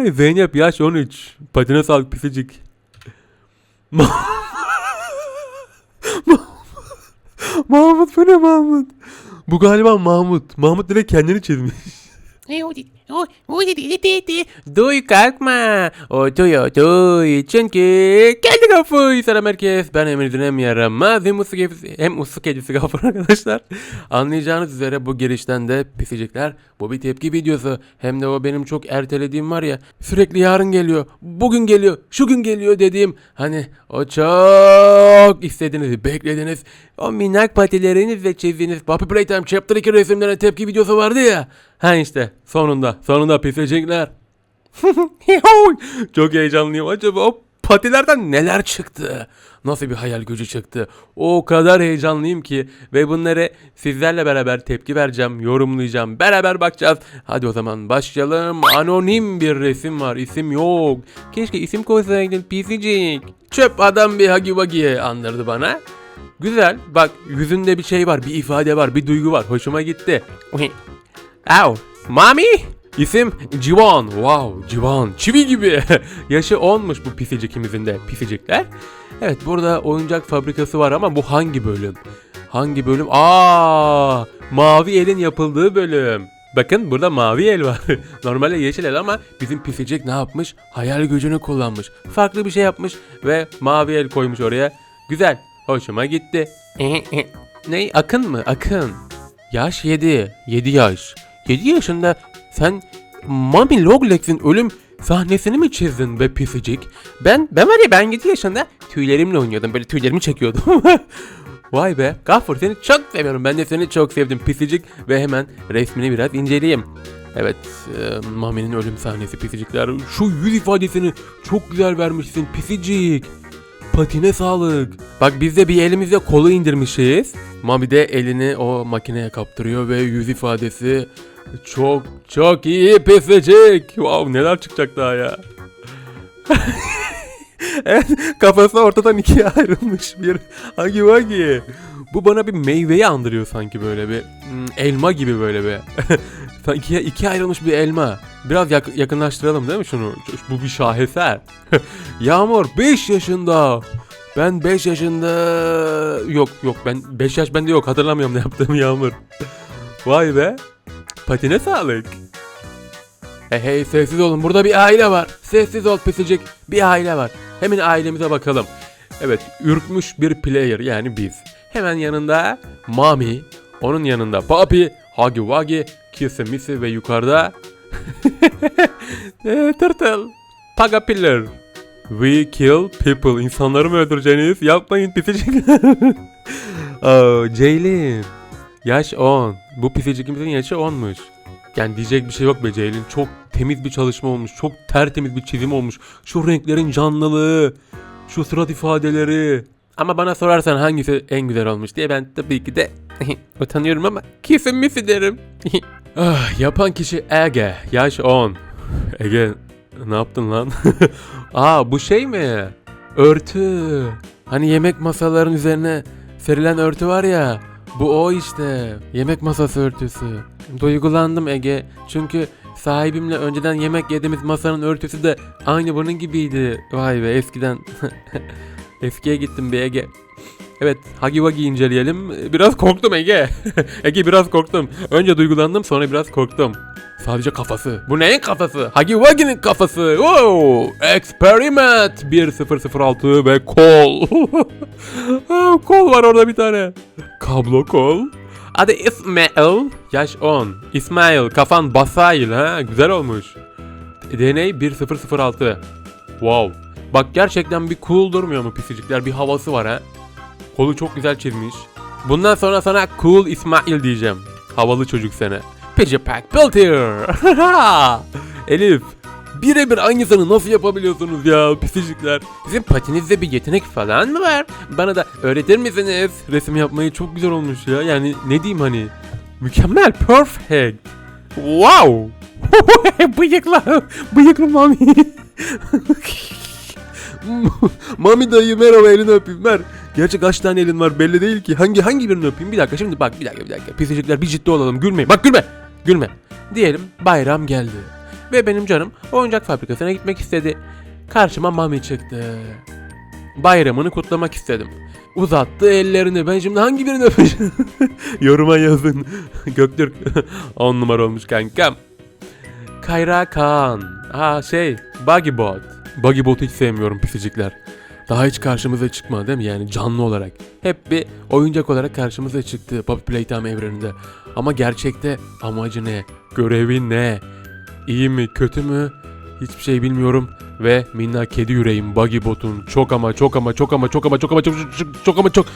Ay, Zeynep yaş 13. Patine sağlık pisicik. Ma- Ma- Mahmut bu ne Mahmut? Bu galiba Mahmut. Mahmut direkt kendini çizmiş. Duy kalkma. Otur otur. Çünkü kendi kafayı selam herkes. Ben Emir Dinem yaramaz. Hem uslu kedisi, hem uslu kedisi gafur arkadaşlar. Anlayacağınız üzere bu girişten de pisicikler. Bu bir tepki videosu. Hem de o benim çok ertelediğim var ya. Sürekli yarın geliyor. Bugün geliyor. Şu gün geliyor dediğim. Hani o çok istediğiniz, beklediğiniz o minnak patileriniz ve çizdiğiniz Puppy Playtime Chapter 2 resimlerine tepki videosu vardı ya. Ha işte sonunda sonunda pisicikler. Çok heyecanlıyım. Acaba o patilerden neler çıktı? Nasıl bir hayal gücü çıktı? O kadar heyecanlıyım ki ve bunları sizlerle beraber tepki vereceğim, yorumlayacağım. Beraber bakacağız. Hadi o zaman başlayalım. Anonim bir resim var. isim yok. Keşke isim koysaydın pisicik. Çöp adam bir hagi vagiye andırdı bana. Güzel. Bak yüzünde bir şey var, bir ifade var, bir duygu var. Hoşuma gitti. Au. Mami? İsim Civan. Wow, Civan. Çivi gibi. Yaşı 10'muş bu pisicikimizin de. Pisicikler. Evet burada oyuncak fabrikası var ama bu hangi bölüm? Hangi bölüm? Aa, mavi elin yapıldığı bölüm. Bakın burada mavi el var. Normalde yeşil el ama bizim pisicik ne yapmış? Hayal gücünü kullanmış. Farklı bir şey yapmış ve mavi el koymuş oraya. Güzel. Hoşuma gitti. ne? Akın mı? Akın. Yaş 7. 7 yaş. 7 yaşında sen Mami Loglex'in ölüm sahnesini mi çizdin be pisicik? Ben, ben var ya ben 7 yaşında tüylerimle oynuyordum. Böyle tüylerimi çekiyordum. Vay be. Gaffur seni çok seviyorum. Ben de seni çok sevdim pisicik. Ve hemen resmini biraz inceleyeyim. Evet, e, Mami'nin ölüm sahnesi pisicikler. Şu yüz ifadesini çok güzel vermişsin pisicik. Patine sağlık. Bak biz de bir elimizde kolu indirmişiz. Mami de elini o makineye kaptırıyor ve yüz ifadesi çok çok iyi pisicik. Wow neler çıkacak daha ya. evet kafası ortadan ikiye ayrılmış bir hagi vagi. Bu bana bir meyveyi andırıyor sanki böyle bir hmm, elma gibi böyle bir. sanki ikiye ayrılmış bir elma. Biraz yak- yakınlaştıralım değil mi şunu? Bu bir şaheser. Yağmur 5 yaşında. Ben 5 yaşında yok yok ben 5 yaş bende yok hatırlamıyorum ne yaptığım Yağmur. Vay be. Patine sağlık. Hey hey sessiz olun burada bir aile var. Sessiz ol pisicik. Bir aile var. Hemen ailemize bakalım. Evet ürkmüş bir player yani biz. Hemen yanında Mami. Onun yanında Papi, Huggy Wuggy, Kissy Missy ve yukarıda e, Turtle. Paga Pillar. We kill people. İnsanları mı öldüreceğiniz? Yapmayın pisicik. oh, Ceylin. Yaş 10. Bu pisicikimizin yaşı 10'muş. Yani diyecek bir şey yok be Ceylin. Çok temiz bir çalışma olmuş. Çok tertemiz bir çizim olmuş. Şu renklerin canlılığı. Şu surat ifadeleri. Ama bana sorarsan hangisi en güzel olmuş diye ben tabii ki de utanıyorum ama kesin misi derim. ah, yapan kişi Ege. Yaş 10. Ege ne yaptın lan? Aa bu şey mi? Örtü. Hani yemek masaların üzerine serilen örtü var ya. Bu o işte. Yemek masası örtüsü. Duygulandım Ege. Çünkü sahibimle önceden yemek yediğimiz masanın örtüsü de aynı bunun gibiydi. Vay be eskiden. Eskiye gittim bir Ege. Evet Hagi Wagi inceleyelim. Biraz korktum Ege. Ege biraz korktum. Önce duygulandım sonra biraz korktum. Sadece kafası. Bu neyin kafası? Hagi Wagi'nin kafası. Wow! Experiment 1006 ve kol. Kol var orada bir tane. Kablo kol. Adı İsmail. Yaş 10. İsmail kafan basail ha. Güzel olmuş. DNA 1006. Wow. Bak gerçekten bir cool durmuyor mu pisicikler? Bir havası var ha. Kolu çok güzel çizmiş. Bundan sonra sana Cool İsmail diyeceğim. Havalı çocuk. Pidgey Pack here. Elif. Birebir aynısını nasıl yapabiliyorsunuz ya pisicikler? Sizin patinizde bir yetenek falan mı var? Bana da öğretir misiniz? Resim yapmayı çok güzel olmuş ya. Yani ne diyeyim hani? Mükemmel, perfect. Wow. bıyıklı, bıyıklı mami. Mami dayı merhaba elini öpeyim ver. Gerçi kaç tane elin var belli değil ki. Hangi hangi birini öpeyim? Bir dakika şimdi bak bir dakika bir dakika. Pisicikler bir ciddi olalım. Gülmeyin. Bak gülme. Gülme. Diyelim bayram geldi. Ve benim canım oyuncak fabrikasına gitmek istedi. Karşıma Mami çıktı. Bayramını kutlamak istedim. Uzattı ellerini. Ben şimdi hangi birini öpeceğim? Yoruma yazın. Göktürk 10 numara olmuş kankam. Kayra Kaan. Ha şey Buggy Bot. Buggy Bot'u hiç sevmiyorum pisicikler. Daha hiç karşımıza çıkmadı değil mi yani canlı olarak. Hep bir oyuncak olarak karşımıza çıktı Poppy Playtime evreninde. Ama gerçekte amacı ne? Görevi ne? İyi mi kötü mü? Hiçbir şey bilmiyorum. Ve minna kedi yüreğim Buggy Bot'un çok ama çok ama çok ama çok ama çok ama çok çok, çok ama çok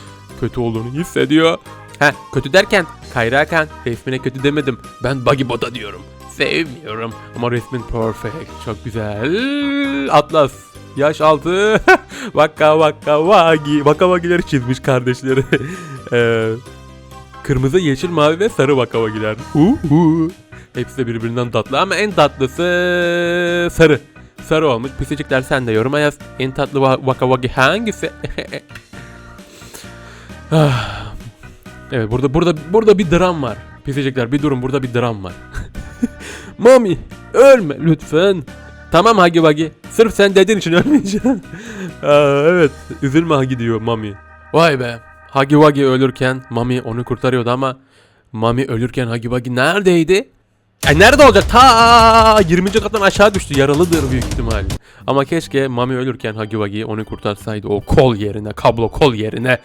kötü olduğunu hissediyor. Heh kötü derken Kayra Hakan resmine kötü demedim. Ben Buggy Bot'a diyorum. Sevmiyorum ama resmin perfect. Çok güzel. Atlas. Yaş altı. Vakka vakka vagi. Vakka vagileri çizmiş kardeşleri. Ee, kırmızı, yeşil, mavi ve sarı vakka vagiler. Uhu. Hepsi de birbirinden tatlı ama en tatlısı sarı. Sarı olmuş. Pisicikler sen de yoruma yaz. En tatlı va- vaka vagi hangisi? Ah. evet burada burada burada bir dram var. Pisicikler bir durun burada bir dram var. Mami ölme lütfen. Tamam Hagi Vagi. Sırf sen dediğin için ölmeyeceğim. Aa, evet üzülme Hagi diyor Mami. Vay be. Hagi Vagi ölürken Mami onu kurtarıyordu ama Mami ölürken Hagi Vagi neredeydi? E nerede olacak? Ta 20. kattan aşağı düştü. Yaralıdır büyük ihtimal. Ama keşke Mami ölürken Hagi Vagi onu kurtarsaydı o kol yerine, kablo kol yerine.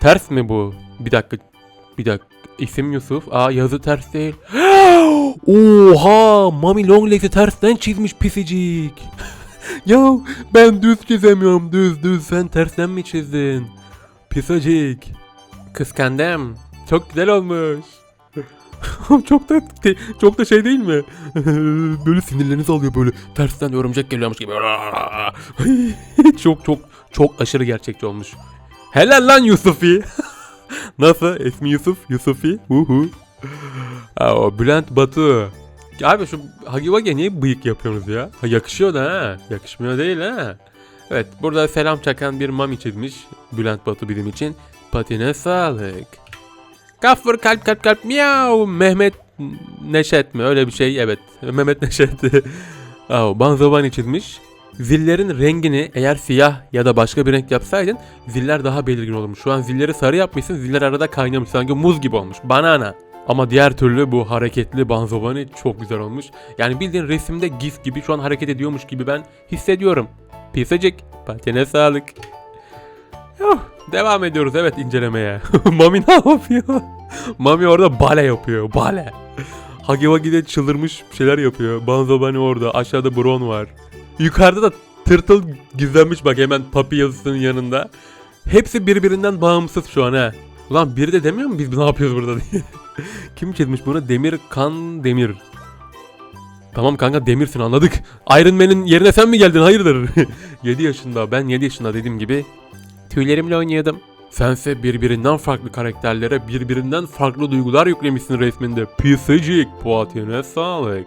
Ters mi bu? Bir dakika. Bir dakika. İsim Yusuf. Aa yazı ters değil. Oha! Mami Longlegs'i tersten çizmiş pisicik. ya ben düz çizemiyorum düz düz. Sen tersten mi çizdin? Pisicik. Kıskandım. Çok güzel olmuş. çok da çok da şey değil mi? böyle sinirlerinizi alıyor böyle tersten örümcek geliyormuş gibi. çok çok çok aşırı gerçekçi olmuş. Helal lan Yusufi. Nasıl? İsmi Yusuf, Yusufi. Uhu. O Bülent Batu. Abi şu Hagi Vagi niye bıyık yapıyorsunuz ya? Ha, yakışıyor da ha. Yakışmıyor değil ha. Evet burada selam çakan bir mami çizmiş. Bülent Batu bizim için. Patine sağlık. Gaffur kalp kalp kalp miyav. Mehmet Neşet mi? Öyle bir şey evet. Mehmet Neşet. Aa, Banzobani çizmiş. Zillerin rengini eğer siyah ya da başka bir renk yapsaydın ziller daha belirgin olurmuş. Şu an zilleri sarı yapmışsın ziller arada kaynamış sanki muz gibi olmuş. Banana. Ama diğer türlü bu hareketli Banzobani çok güzel olmuş. Yani bildiğin resimde gif gibi şu an hareket ediyormuş gibi ben hissediyorum. Pisecik. Patine sağlık. Yuh, devam ediyoruz evet incelemeye. Mami ne yapıyor? Mami orada bale yapıyor. Bale. Hagi Wagi de çıldırmış şeyler yapıyor. Banzobani orada. Aşağıda Bron var. Yukarıda da Tırtıl gizlenmiş bak hemen Papi yazısının yanında. Hepsi birbirinden bağımsız şu an ha. Ulan biri de demiyor mu biz ne yapıyoruz burada diye. Kim çizmiş bunu? Demir Kan Demir. Tamam kanka demirsin anladık. Iron Man'in yerine sen mi geldin hayırdır? 7 yaşında ben 7 yaşında dediğim gibi tüylerimle oynuyordum. Sense birbirinden farklı karakterlere birbirinden farklı duygular yüklemişsin resminde. Pisicik. Puatine sağlık.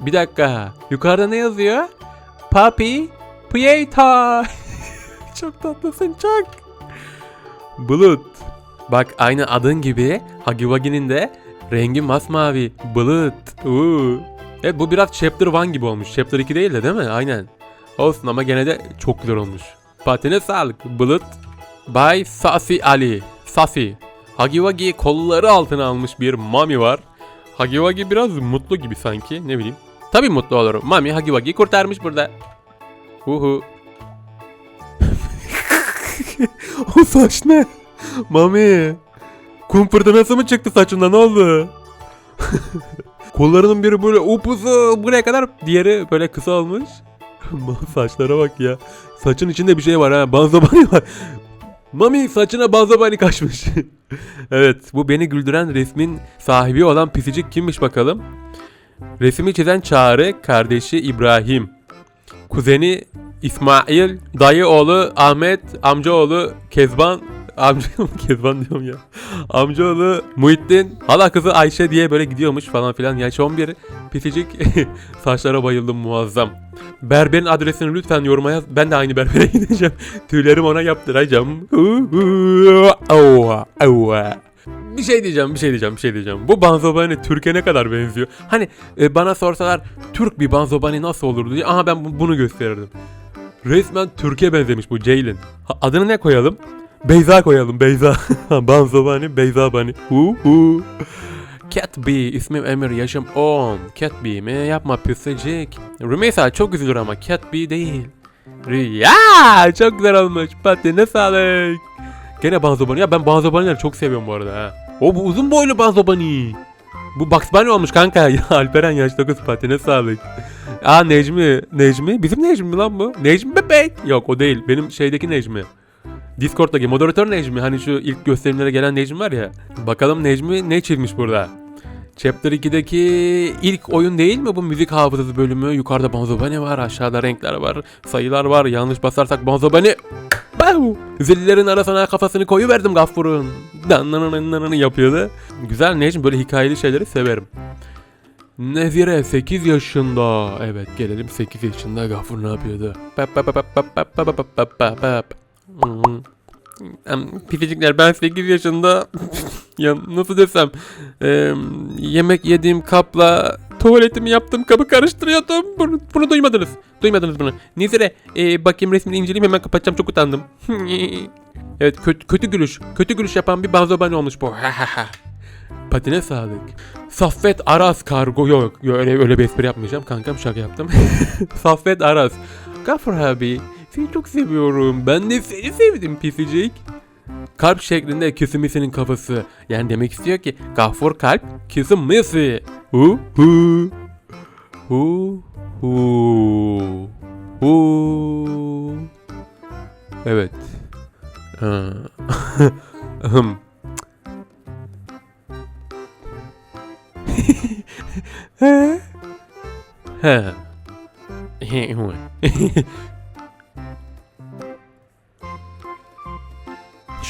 Bir dakika. Yukarıda ne yazıyor? Papi Pieta. çok tatlısın çok. Bulut. Bak aynı adın gibi Hagiwagi'nin de rengi masmavi. Bulut. Uuu. Evet bu biraz Chapter 1 gibi olmuş. Chapter 2 değil de değil mi? Aynen. Olsun ama gene de çok güzel olmuş. Patine sağlık. Bulut. Bay Safi Ali. Safi. Hagiwagi kolları altına almış bir mami var. Hagiwagi biraz mutlu gibi sanki. Ne bileyim. Tabii mutlu olurum. Mami Hagiwagi'yi kurtarmış burada. Uhu. o saç ne? Mami. Kum fırtınası mı çıktı saçında ne oldu? Kollarının biri böyle upuzu buraya kadar diğeri böyle kısa olmuş. Saçlara bak ya. Saçın içinde bir şey var ha. Banzobani var. Mami saçına banzobani kaçmış. evet bu beni güldüren resmin sahibi olan pisicik kimmiş bakalım. Resmi çizen Çağrı, kardeşi İbrahim. Kuzeni İsmail, dayı oğlu Ahmet, amcaoğlu Kezban, amca Kezban diyorum ya. Amcaoğlu Muhittin, hala kızı Ayşe diye böyle gidiyormuş falan filan. Yaş 11, pisicik. Saçlara bayıldım muazzam. Berberin adresini lütfen yoruma yaz. Ben de aynı berbere gideceğim. Tüylerimi ona yaptıracağım. Bir şey diyeceğim, bir şey diyeceğim, bir şey diyeceğim. Bu Banzobani Türkiye ne kadar benziyor? Hani e, bana sorsalar Türk bir Banzobani nasıl olurdu diye. Aha ben bu- bunu gösterirdim. Resmen Türkiye benzemiş bu Ceylin. Ha, adını ne koyalım? Beyza koyalım, Beyza. Banzobani, Beyza Bani. Hu hu. Cat B, ismim Emir, yaşım 10. Cat B mi? Yapma pisicik. Rümeysa çok üzülür ama Cat B değil. Rüya çok güzel olmuş. Patine sağlık. Gene Banzobani. Ya ben Banzobani'leri çok seviyorum bu arada ha. O bu uzun boylu Banzobani. Bu Bugs Bunny olmuş kanka. Ya Alperen yaş 9 patine sağlık. Aa Necmi. Necmi? Bizim Necmi mi lan bu? Necmi bebek. Yok o değil. Benim şeydeki Necmi. Discord'daki moderatör Necmi. Hani şu ilk gösterimlere gelen Necmi var ya. Bakalım Necmi ne çizmiş burada. Chapter 2'deki ilk oyun değil mi bu müzik hafızası bölümü? Yukarıda Banzobani var, aşağıda renkler var, sayılar var. Yanlış basarsak Banzobani Bau! Zillilerin arasına kafasını koyuverdim Gaffur'un. Danlanananananı yapıyordu. Güzel Necmi böyle hikayeli şeyleri severim. Nezire 8 yaşında. Evet gelelim 8 yaşında Gaffur ne yapıyordu? Pap pap. Hmm. Pipicikler ben 8 yaşında ya nasıl desem em, yemek yediğim kapla tuvaletimi yaptığım kabı karıştırıyordum. Bunu, bunu duymadınız. Duymadınız bunu. Nizire e, bakayım resmini inceleyeyim hemen kapatacağım çok utandım. evet kötü, kötü gülüş. Kötü gülüş yapan bir bazobani olmuş bu. Patine sağlık. Saffet Aras kargo yok. yok öyle, öyle bir espri yapmayacağım kankam şaka yaptım. Saffet Aras. Gafur abi seni çok seviyorum. Ben de seni sevdim pisicik. Kalp şeklinde küsümüsünün kafası. Yani demek istiyor ki Gafur kalp küsümüsü. Hu hu. Hu hu. Hu. Evet. Ahem. He. He.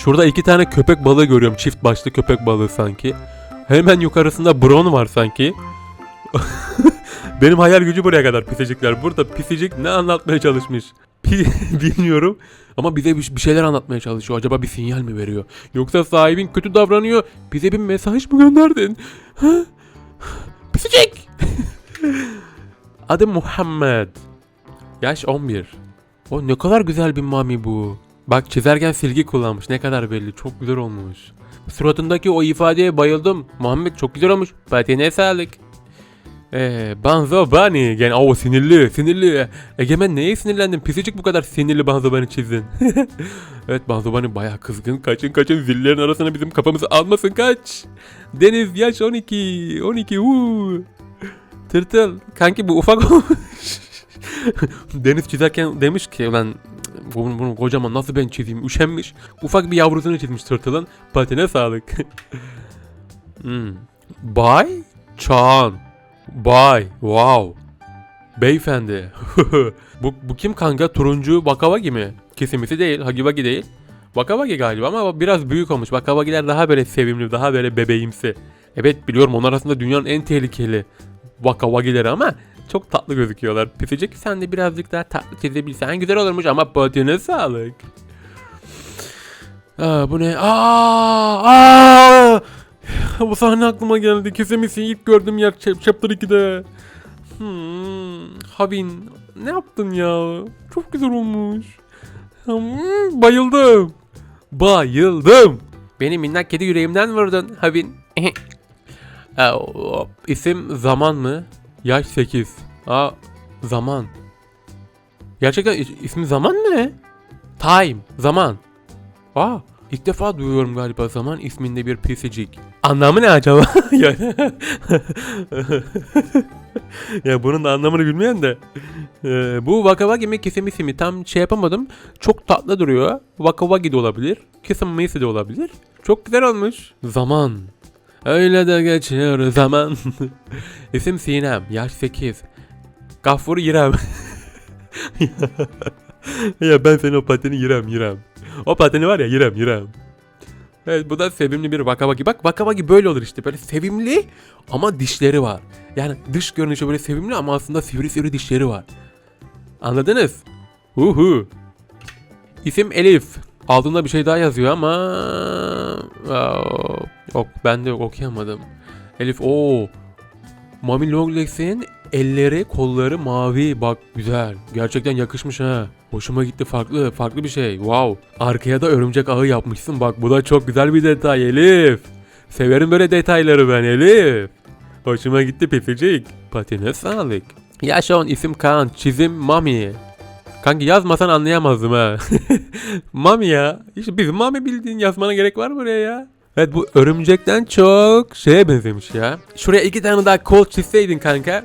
Şurada iki tane köpek balığı görüyorum. Çift başlı köpek balığı sanki. Hemen yukarısında Bron var sanki. Benim hayal gücü buraya kadar pisicikler. Burada pisicik ne anlatmaya çalışmış? Bilmiyorum. Ama bize bir şeyler anlatmaya çalışıyor. Acaba bir sinyal mi veriyor? Yoksa sahibin kötü davranıyor. Bize bir mesaj mı gönderdin? Pisicik! Adı Muhammed. Yaş 11. O ne kadar güzel bir mami bu. Bak çizerken silgi kullanmış. Ne kadar belli. Çok güzel olmuş. Suratındaki o ifadeye bayıldım. Muhammed çok güzel olmuş. Patine sağlık. Ee, Banzo Bunny. Yani o sinirli, sinirli. Egemen neye sinirlendin? Pisicik bu kadar sinirli Banzo Bunny çizdin. evet Banzo Bunny bayağı kızgın. Kaçın kaçın zillerin arasına bizim kafamızı almasın kaç. Deniz yaş 12. 12 uuu. Tırtıl. Kanki bu ufak olmuş. Deniz çizerken demiş ki ulan bunu, bunu kocaman nasıl ben çizeyim üşenmiş. Ufak bir yavrusunu çizmiş tırtılın. Patine sağlık. hmm. Bay Çağan. Bay. Wow. Beyefendi. bu, bu kim kanka? Turuncu Wakawagi mi? Kesimisi değil. Hagiwagi değil. Wakawagi galiba ama biraz büyük olmuş. Wakawagiler daha böyle sevimli, daha böyle bebeğimsi. Evet biliyorum onlar arasında dünyanın en tehlikeli Wakawagileri ama çok tatlı gözüküyorlar. Pisicik sen de birazcık daha tatlı çizebilsen güzel olurmuş ama patine sağlık. Aa, bu ne? Aa, aa! Bu sahne aklıma geldi. Kesemisi ilk gördüğüm yer Chap- Chapter 2'de. Hmm, Havin ne yaptın ya? Çok güzel olmuş. Hmm, bayıldım. Bayıldım. Beni minnak kedi yüreğimden vurdun Havin. Aa, hop. İsim Zaman mı? Yaş 8. Aa, Zaman. Gerçekten is- ismi Zaman mı? Time. Zaman. Aa, ilk defa duyuyorum galiba Zaman isminde bir pisicik. Anlamı ne acaba? ya, ya bunun da anlamını bilmeyen de. Ee, bu Wakawagi mi Kisimisi mi tam şey yapamadım. Çok tatlı duruyor. Wakawagi de olabilir. Kisimisi de olabilir. Çok güzel olmuş. Zaman. Öyle de geçiyor zaman. İsim Sinem. Yaş 8. Gafur İrem. ya ben senin o pateni yirem yirem. O pateni var ya yirem yirem. Evet bu da sevimli bir vakavagi. Bak vakavagi böyle olur işte böyle sevimli ama dişleri var. Yani dış görünüşü böyle sevimli ama aslında sivri sivri dişleri var. Anladınız? Uhu. İsim Elif. Altında bir şey daha yazıyor ama... Yok ben de okuyamadım. Elif o Mami Longlex'in elleri kolları mavi bak güzel. Gerçekten yakışmış ha. Hoşuma gitti farklı farklı bir şey. Wow. Arkaya da örümcek ağı yapmışsın bak bu da çok güzel bir detay Elif. Severim böyle detayları ben Elif. Hoşuma gitti pipicik. Patine sağlık. Yaşon isim Kaan çizim Mami. Kanki yazmasan anlayamazdım ha. mami ya. İşte bizim mami bildiğin yazmana gerek var mı buraya ya? Evet bu örümcekten çok şeye benzemiş ya. Şuraya iki tane daha kol çizseydin kanka.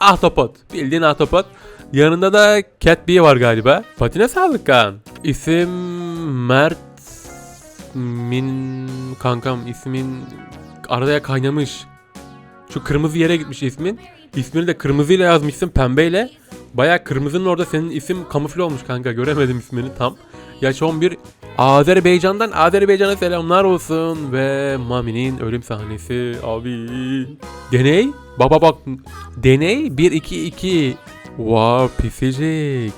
Ahtapot. Bildiğin ahtapot. Yanında da Cat Bee var galiba. Patine sağlık kan. İsim Mert Min kankam ismin araya kaynamış. Şu kırmızı yere gitmiş ismin. İsmini de kırmızıyla yazmışsın pembeyle. Baya kırmızının orada senin isim kamufle olmuş kanka. Göremedim ismini tam. Yaş 11. Azerbaycan'dan Azerbaycan'a selamlar olsun. Ve Mami'nin ölüm sahnesi. Abi. Deney. Baba bak. Deney 1-2-2. Wow pisicik.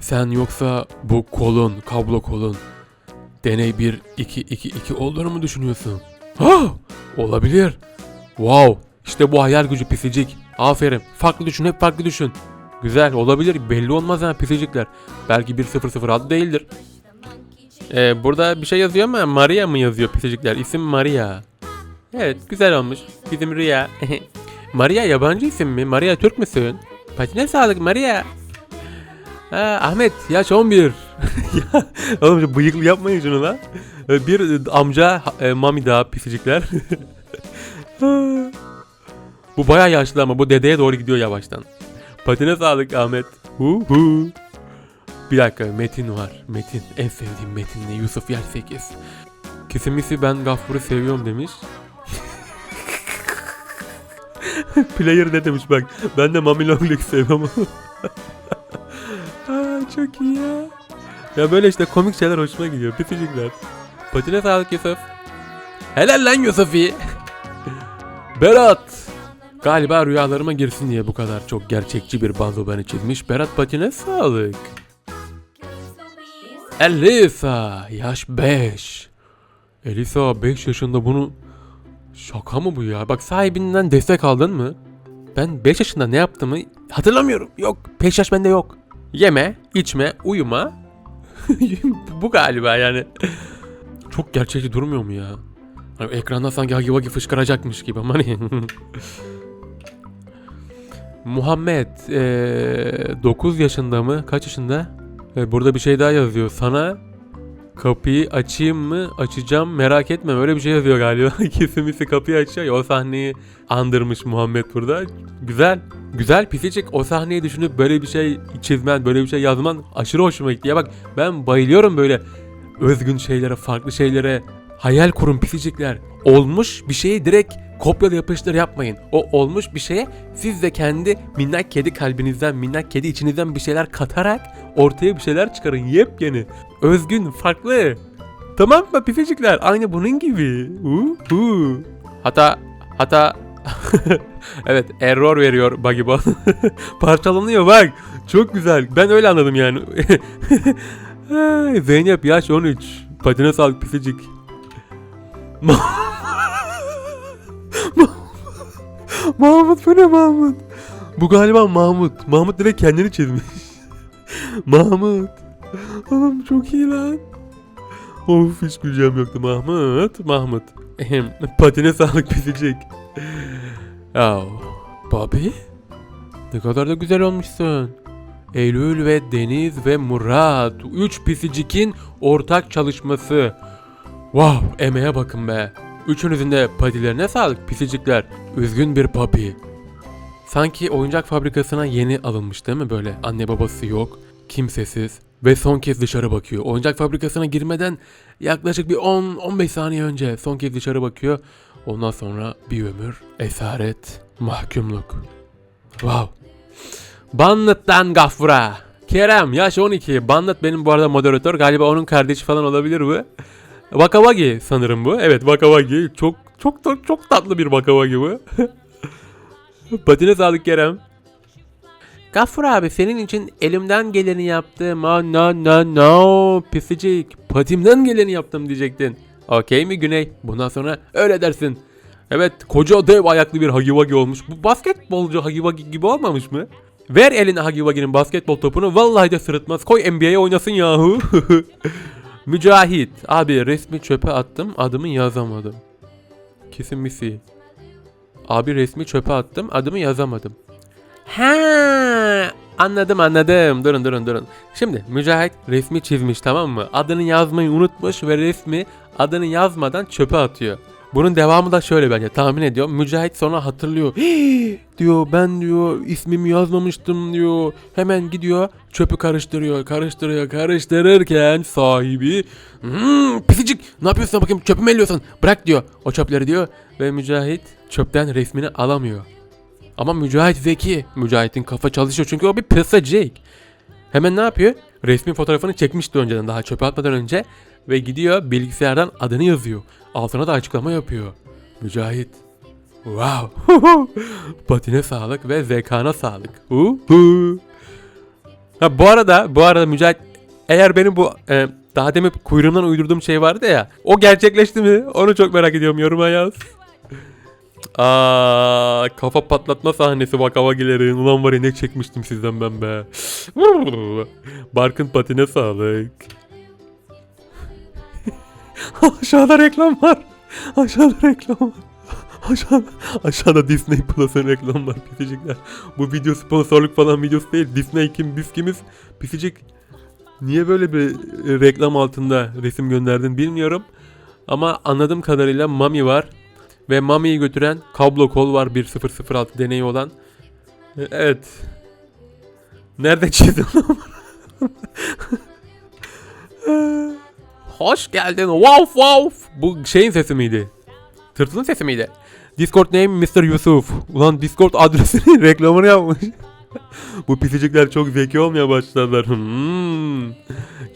Sen yoksa bu kolun, kablo kolun. Deney 1-2-2-2 olduğunu mu düşünüyorsun? Ha! Olabilir. Wow. İşte bu hayal gücü pisicik. Aferin. Farklı düşün, hep farklı düşün. Güzel olabilir. Belli olmaz ha pisicikler. Belki 1-0-0 değildir. Ee, burada bir şey yazıyor ama Maria mı yazıyor pisicikler? İsim Maria. Evet güzel olmuş. Bizim Ria. Maria yabancı isim mi? Maria Türk müsün? Patine sağlık Maria. Ha, Ahmet yaş 11. ya, oğlum şu bıyıklı yapmayın şunu lan. Ee, Bir amca e, mami daha pisicikler. bu baya yaşlı ama bu dedeye doğru gidiyor yavaştan. Patine sağlık Ahmet. Hu hu. Bir dakika Metin var. Metin en sevdiğim Metin ne? Yusuf Yaş 8. Kesimisi ben Gafur'u seviyorum demiş. Player ne demiş bak. Ben de Mami Longlegs seviyorum. Aa, çok iyi ya. Ya böyle işte komik şeyler hoşuma gidiyor. Pisicikler. Patine sağlık Yusuf. Helal lan Yusuf'i. Berat. Galiba rüyalarıma girsin diye bu kadar çok gerçekçi bir banzo beni çizmiş. Berat patine sağlık. Elisa yaş 5. Elisa 5 yaşında bunu şaka mı bu ya? Bak sahibinden destek aldın mı? Ben 5 yaşında ne yaptığımı hatırlamıyorum. Yok 5 yaş bende yok. Yeme, içme, uyuma. bu galiba yani. Çok gerçekçi durmuyor mu ya? Hani ekranda sanki Hagi Vagi fışkıracakmış gibi ama hani. Muhammed eee 9 yaşında mı? Kaç yaşında? E, burada bir şey daha yazıyor. Sana kapıyı açayım mı? Açacağım merak etme. Öyle bir şey yazıyor galiba. Kesimisi kapıyı açıyor ya o sahneyi andırmış Muhammed burada. Güzel. Güzel pisicik o sahneyi düşünüp böyle bir şey çizmen, böyle bir şey yazman aşırı hoşuma gitti. Ya bak ben bayılıyorum böyle özgün şeylere, farklı şeylere. Hayal kurun pisicikler. Olmuş bir şeyi direkt kopyala yapıştır yapmayın. O olmuş bir şeye siz de kendi minnak kedi kalbinizden, minnak kedi içinizden bir şeyler katarak ortaya bir şeyler çıkarın. Yepyeni, özgün, farklı. Tamam mı pisicikler? Aynı bunun gibi. Uh, uh. Hatta, hatta evet error veriyor Ball. Parçalanıyor bak. Çok güzel. Ben öyle anladım yani. Zeynep yaş 13. Patine sağlık pisicik. Mahmut bu ne Mahmut? Bu galiba Mahmut. Mahmut direkt kendini çizmiş. Mahmut. Oğlum çok iyi lan. Of hiç güleceğim yoktu Mahmut. Mahmut. Ehem, Patine sağlık pisicik. Ya Bobby? Ne kadar da güzel olmuşsun. Eylül ve Deniz ve Murat. Üç pisicikin ortak çalışması. Wow emeğe bakın be. Üçünüzün de patilerine sağlık pisicikler. Üzgün bir papi. Sanki oyuncak fabrikasına yeni alınmış değil mi böyle? Anne babası yok, kimsesiz ve son kez dışarı bakıyor. Oyuncak fabrikasına girmeden yaklaşık bir 10-15 saniye önce son kez dışarı bakıyor. Ondan sonra bir ömür esaret, mahkumluk. Wow. Banlıt'tan Gafura. Kerem yaş 12. Banlıt benim bu arada moderatör. Galiba onun kardeşi falan olabilir bu. Wakawagi sanırım bu. Evet Wakawagi. Çok çok çok, çok tatlı bir Wakawagi bu. Patine sağlık Kerem. Gaffur abi senin için elimden geleni yaptım. Oh, no no no pisicik. Patimden geleni yaptım diyecektin. Okey mi Güney? Bundan sonra öyle dersin. Evet koca dev ayaklı bir Hagi Wagi olmuş. Bu basketbolcu Hagi Wagi gibi olmamış mı? Ver eline Hagi Wagi'nin basketbol topunu vallahi de sırıtmaz. Koy NBA'ye oynasın yahu. Mücahit. Abi resmi çöpe attım adımı yazamadım. Kesin misi. Abi resmi çöpe attım adımı yazamadım. Ha, anladım anladım. Durun durun durun. Şimdi Mücahit resmi çizmiş tamam mı? Adını yazmayı unutmuş ve resmi adını yazmadan çöpe atıyor. Bunun devamı da şöyle bence tahmin ediyorum. Mücahit sonra hatırlıyor. Diyor ben diyor ismimi yazmamıştım diyor. Hemen gidiyor çöpü karıştırıyor karıştırıyor karıştırırken sahibi hmm, pisicik ne yapıyorsun bakayım çöpümü elliyorsun bırak diyor o çöpleri diyor. Ve Mücahit çöpten resmini alamıyor. Ama Mücahit zeki. Mücahit'in kafa çalışıyor çünkü o bir pisicik. Hemen ne yapıyor? Resmin fotoğrafını çekmişti önceden daha çöpe atmadan önce ve gidiyor bilgisayardan adını yazıyor. Altına da açıklama yapıyor. Mücahit. Wow. Patine sağlık ve zekana sağlık. Ha bu arada bu arada Mücahit eğer benim bu e, daha demin kuyruğumdan uydurduğum şey vardı ya o gerçekleşti mi? Onu çok merak ediyorum yoruma yaz. Aa, kafa patlatma sahnesi vakavagilerin. Ulan var ya ne çekmiştim sizden ben be. Barkın patine sağlık. Aşağıda reklam var. Aşağıda reklam var. Aşağıda, aşağıda Disney Plus'ın reklam var pisicikler. Bu video sponsorluk falan videosu değil. Disney kim biz kimiz pisicik. Niye böyle bir reklam altında resim gönderdin bilmiyorum. Ama anladığım kadarıyla Mami var. Ve Mami'yi götüren kablo kol var 1006 deneyi olan. E, Evet. Nerede çizdin? Hoş geldin. Wow wow. Bu şeyin sesi miydi? Tırtılın sesi miydi? Discord name Mr. Yusuf. Ulan Discord adresinin reklamını yapmış. Bu pisicikler çok zeki olmaya başladılar. Hmm.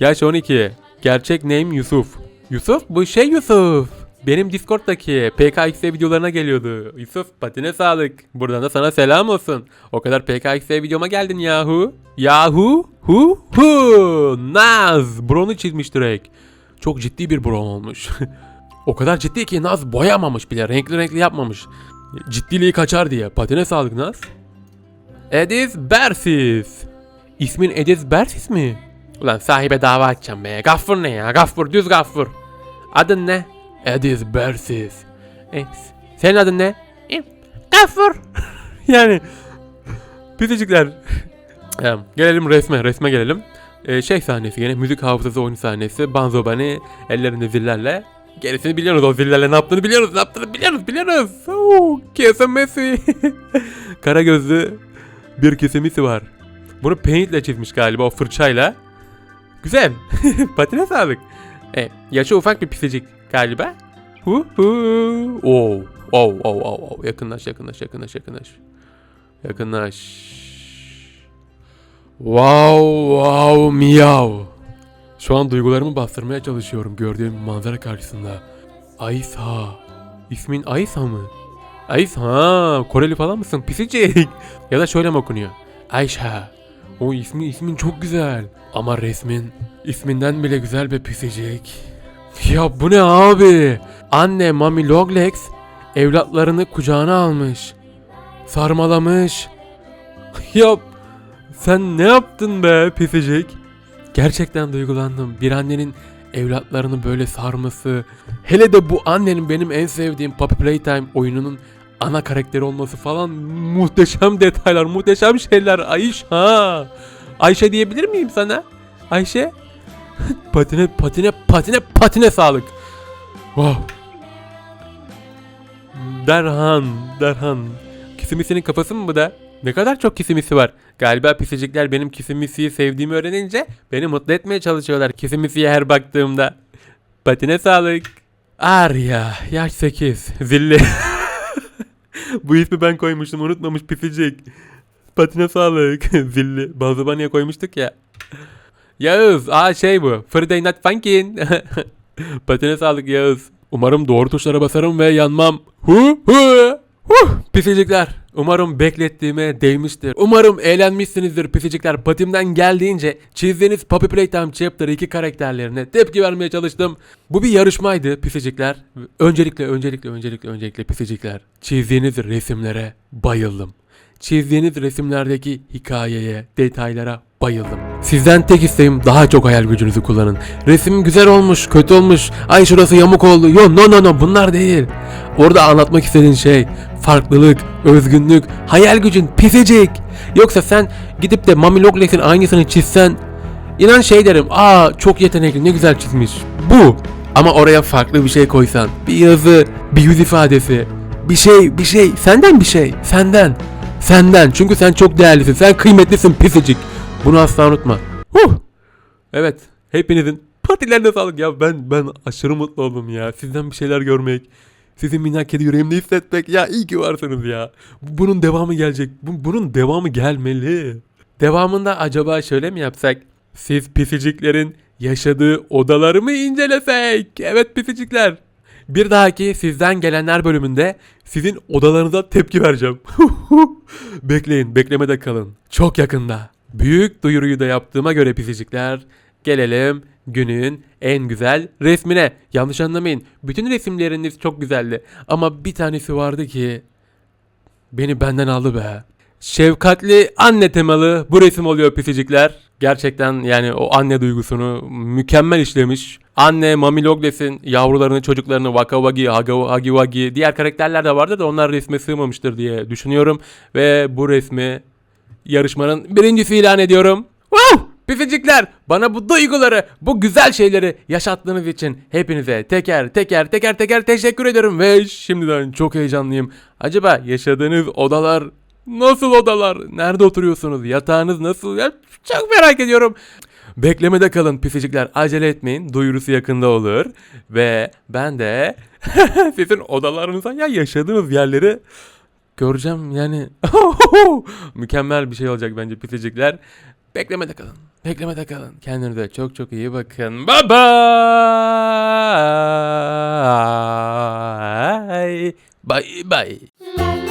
Yaş 12. Gerçek name Yusuf. Yusuf bu şey Yusuf. Benim Discord'daki PKXD videolarına geliyordu. Yusuf patine sağlık. Buradan da sana selam olsun. O kadar PKXD videoma geldin yahu. Yahu. Hu hu. Naz. Bron'u çizmiş direkt. Çok ciddi bir bron olmuş. o kadar ciddi ki Naz boyamamış bile. Renkli renkli yapmamış. Ciddiliği kaçar diye. Patine sağlık Naz. Edis Bersis. İsmin Edis Bersis mi? Ulan sahibe dava açacağım be. Gaffur ne ya? Gaffur düz gaffur. Adın ne? Edis Bersis. E, senin adın ne? E, Gaffur. yani pisicikler. Gelelim resme. Resme gelelim. Ee, şey sahnesi gene müzik hafızası oyun sahnesi. Banzo Bunny ellerinde zillerle. Gerisini biliyoruz o zillerle ne yaptığını biliyoruz. Ne yaptığını biliyoruz biliyoruz. Oo, kesemesi. Kara gözlü bir kesemisi var. Bunu paintle çizmiş galiba o fırçayla. Güzel. Patine sağlık. E, yaşı ufak bir pisicik galiba. Hu hu. Oh. Oh, oh, oh, oh. Yakınlaş, yakınlaş, yakınlaş, yakınlaş. Yakınlaş. Wow, wow, miyav. Şu an duygularımı bastırmaya çalışıyorum gördüğüm manzara karşısında. Aysa. İsmin Aysa mı? Aysa. Koreli falan mısın? Pisicik. ya da şöyle mi okunuyor? Ayşe. O ismi ismin çok güzel. Ama resmin isminden bile güzel be pisicik. Ya bu ne abi? Anne Mami Longlegs evlatlarını kucağına almış. Sarmalamış. ya sen ne yaptın be pisicik? Gerçekten duygulandım. Bir annenin evlatlarını böyle sarması. Hele de bu annenin benim en sevdiğim Puppy Playtime oyununun ana karakteri olması falan muhteşem detaylar, muhteşem şeyler. Ayşe ha. Ayşe diyebilir miyim sana? Ayşe? patine, patine, patine, patine sağlık. Wow. Derhan, Derhan. Kisimisinin kafası mı bu da? Ne kadar çok kisimisi var. Galiba pisicikler benim kisimisiyi sevdiğimi öğrenince beni mutlu etmeye çalışıyorlar kisimisiye her baktığımda. Patine sağlık. Arya, yaş 8, zilli. Bu ismi ben koymuştum unutmamış pisicik. Patine sağlık, zilli. Bazubaniye koymuştuk ya. Yağız, aa şey bu. Friday Night Funkin'. Patine sağlık Yağız. Umarım doğru tuşlara basarım ve yanmam. Hu hu. Huh, pisicikler. Umarım beklettiğime değmiştir. Umarım eğlenmişsinizdir pisicikler. Patimden geldiğince çizdiğiniz Puppy Playtime Chapter 2 karakterlerine tepki vermeye çalıştım. Bu bir yarışmaydı pisicikler. Öncelikle öncelikle öncelikle öncelikle pisicikler. Çizdiğiniz resimlere bayıldım. Çizdiğiniz resimlerdeki hikayeye, detaylara bayıldım. Sizden tek isteğim daha çok hayal gücünüzü kullanın. Resim güzel olmuş, kötü olmuş, ay şurası yamuk oldu. Yo no no no bunlar değil. Orada anlatmak istediğin şey farklılık, özgünlük, hayal gücün pisicik. Yoksa sen gidip de Mami Logles'in aynısını çizsen inan şey derim. Aa çok yetenekli ne güzel çizmiş. Bu. Ama oraya farklı bir şey koysan. Bir yazı, bir yüz ifadesi. Bir şey, bir şey. Senden bir şey. Senden. Senden. Çünkü sen çok değerlisin. Sen kıymetlisin pisicik. Bunu asla unutma. Huh. Evet. Hepinizin patilerine sağlık ya. Ben ben aşırı mutlu oldum ya. Sizden bir şeyler görmek. Sizin minnak kedi yüreğimde hissetmek. Ya iyi ki varsınız ya. Bu- Bunun devamı gelecek. Bu- bunun devamı gelmeli. Devamında acaba şöyle mi yapsak? Siz pisiciklerin yaşadığı odaları mı incelesek? Evet pisicikler. Bir dahaki sizden gelenler bölümünde sizin odalarınıza tepki vereceğim. Bekleyin, beklemede kalın. Çok yakında. Büyük duyuruyu da yaptığıma göre pisicikler, gelelim günün en güzel resmine. Yanlış anlamayın. Bütün resimleriniz çok güzeldi. Ama bir tanesi vardı ki beni benden aldı be. Şefkatli anne temalı bu resim oluyor pisicikler. Gerçekten yani o anne duygusunu mükemmel işlemiş. Anne Mami Logles'in yavrularını, çocuklarını Waka Wagi, Haga- Hagi Wagi, diğer karakterler de vardı da onlar resme sığmamıştır diye düşünüyorum. Ve bu resmi yarışmanın birincisi ilan ediyorum. Wow! Pisicikler bana bu duyguları, bu güzel şeyleri yaşattığınız için hepinize teker teker teker teker teşekkür ederim ve şimdiden çok heyecanlıyım. Acaba yaşadığınız odalar nasıl odalar? Nerede oturuyorsunuz? Yatağınız nasıl? Ya, çok merak ediyorum. Beklemede kalın pisicikler acele etmeyin duyurusu yakında olur ve ben de sizin odalarınıza ya yaşadığınız yerleri göreceğim yani mükemmel bir şey olacak bence pisicikler beklemede kalın beklemede kalın. Kendinize çok çok iyi bakın. Bye bye bye bye